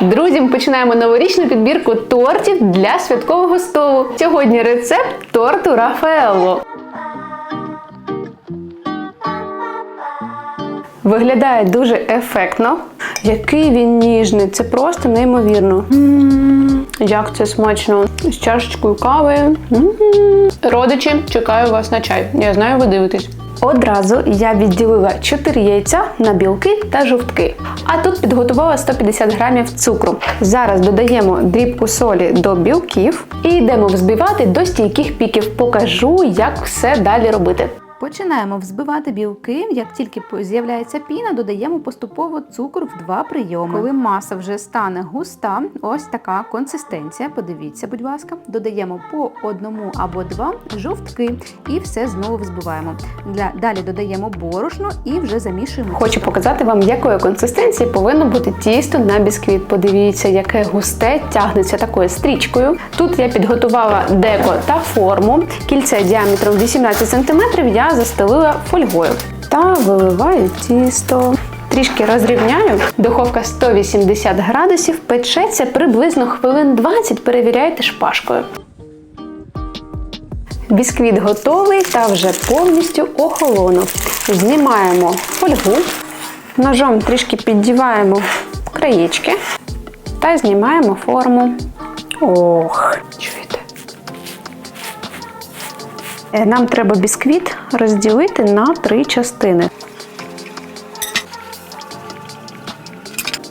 Друзі, ми починаємо новорічну підбірку тортів для святкового столу. Сьогодні рецепт торту Рафаелло. Виглядає дуже ефектно. Який він ніжний, це просто неймовірно. Як це смачно! З чашечкою кави. Родичі, чекаю вас на чай. Я знаю, ви дивитесь. Одразу я відділила 4 яйця на білки та жовтки. А тут підготувала 150 грамів цукру. Зараз додаємо дрібку солі до білків і йдемо взбивати до стійких піків. Покажу, як все далі робити. Починаємо взбивати білки. Як тільки з'являється піна, додаємо поступово цукор в два прийоми. Коли маса вже стане густа, ось така консистенція. Подивіться, будь ласка, додаємо по одному або два жовтки і все знову взбиваємо. Для далі додаємо борошно і вже замішуємо. Хочу показати вам, якої консистенції повинно бути тісто на бісквіт. Подивіться, яке густе тягнеться такою стрічкою. Тут я підготувала деко та форму. Кільце діаметром 18 см я застелила фольгою та виливаю тісто. Трішки розрівняю. Духовка 180 градусів, печеться приблизно хвилин 20. Перевіряйте шпажкою. Бісквіт готовий та вже повністю охолонув. Знімаємо фольгу, ножом трішки піддіваємо краєчки та знімаємо форму. Ох, чуєте? Е, Нам треба бісквіт розділити на три частини.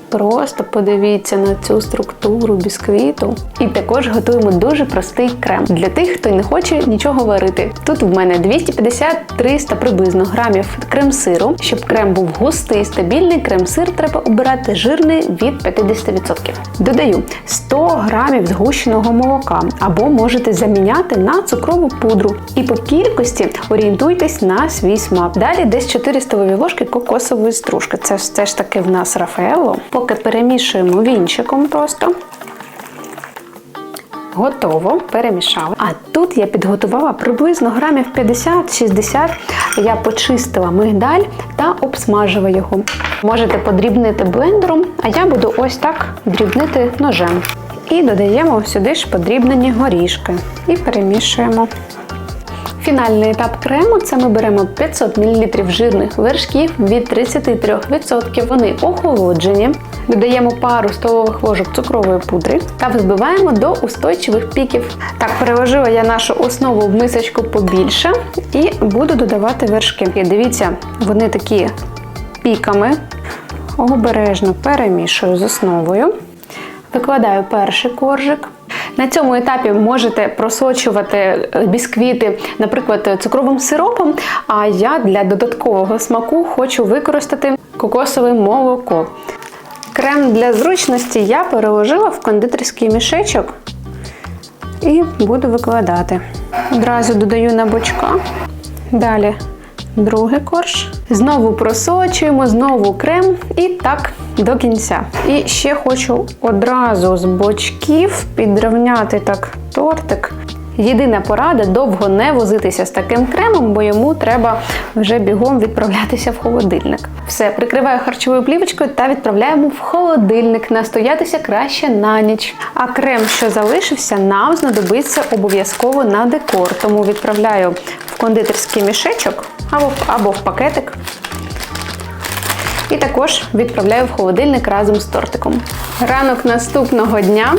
Просто подивіться на цю структуру бісквіту. І також готуємо дуже простий крем для тих, хто не хоче нічого варити. Тут в мене 250-300 приблизно грамів крем-сиру. Щоб крем був густий, стабільний, крем-сир треба обирати жирний від 50%. Додаю 100 грамів згущеного молока або можете заміняти на цукрову пудру. І по кількості орієнтуйтесь на свій смак. Далі десь 4 столові ложки кокосової стружки. Це це ж таки в нас Рафаелло. Поки перемішуємо вінчиком просто. Готово, перемішали. А тут я підготувала приблизно грамів 50-60. Я почистила мигдаль та обсмажила його. Можете подрібнити блендером, а я буду ось так дрібнити ножем. І додаємо сюди ж подрібнені горішки і перемішуємо. Фінальний етап крему це ми беремо 500 мл жирних вершків від 33%. Вони охолоджені. Додаємо пару столових ложок цукрової пудри та взбиваємо до устойчивих піків. Так, переложила я нашу основу в мисочку побільше і буду додавати вершки. І Дивіться, вони такі піками. Обережно перемішую з основою. Викладаю перший коржик. На цьому етапі можете просочувати е, бісквіти, наприклад, цукровим сиропом. А я для додаткового смаку хочу використати кокосове молоко. Крем для зручності я переложила в кондитерський мішечок і буду викладати. Одразу додаю на бочка. Далі другий корж. Знову просочуємо, знову крем і так до кінця. І ще хочу одразу з бочків підрівняти так тортик. Єдина порада довго не возитися з таким кремом, бо йому треба вже бігом відправлятися в холодильник. Все, прикриваю харчовою плівочкою та відправляємо в холодильник. Настоятися краще на ніч. А крем, що залишився, нам знадобиться обов'язково на декор. Тому відправляю кондитерський мішечок або, або в пакетик. І також відправляю в холодильник разом з тортиком. Ранок наступного дня.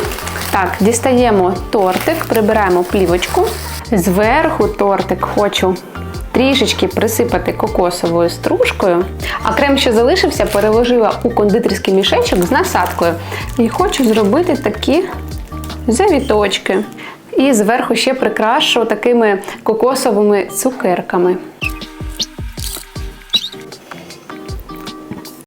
Так, дістаємо тортик, прибираємо плівочку. Зверху тортик хочу трішечки присипати кокосовою стружкою. А крем, що залишився, переложила у кондитерський мішечок з насадкою. І хочу зробити такі завіточки. І зверху ще прикрашу такими кокосовими цукерками.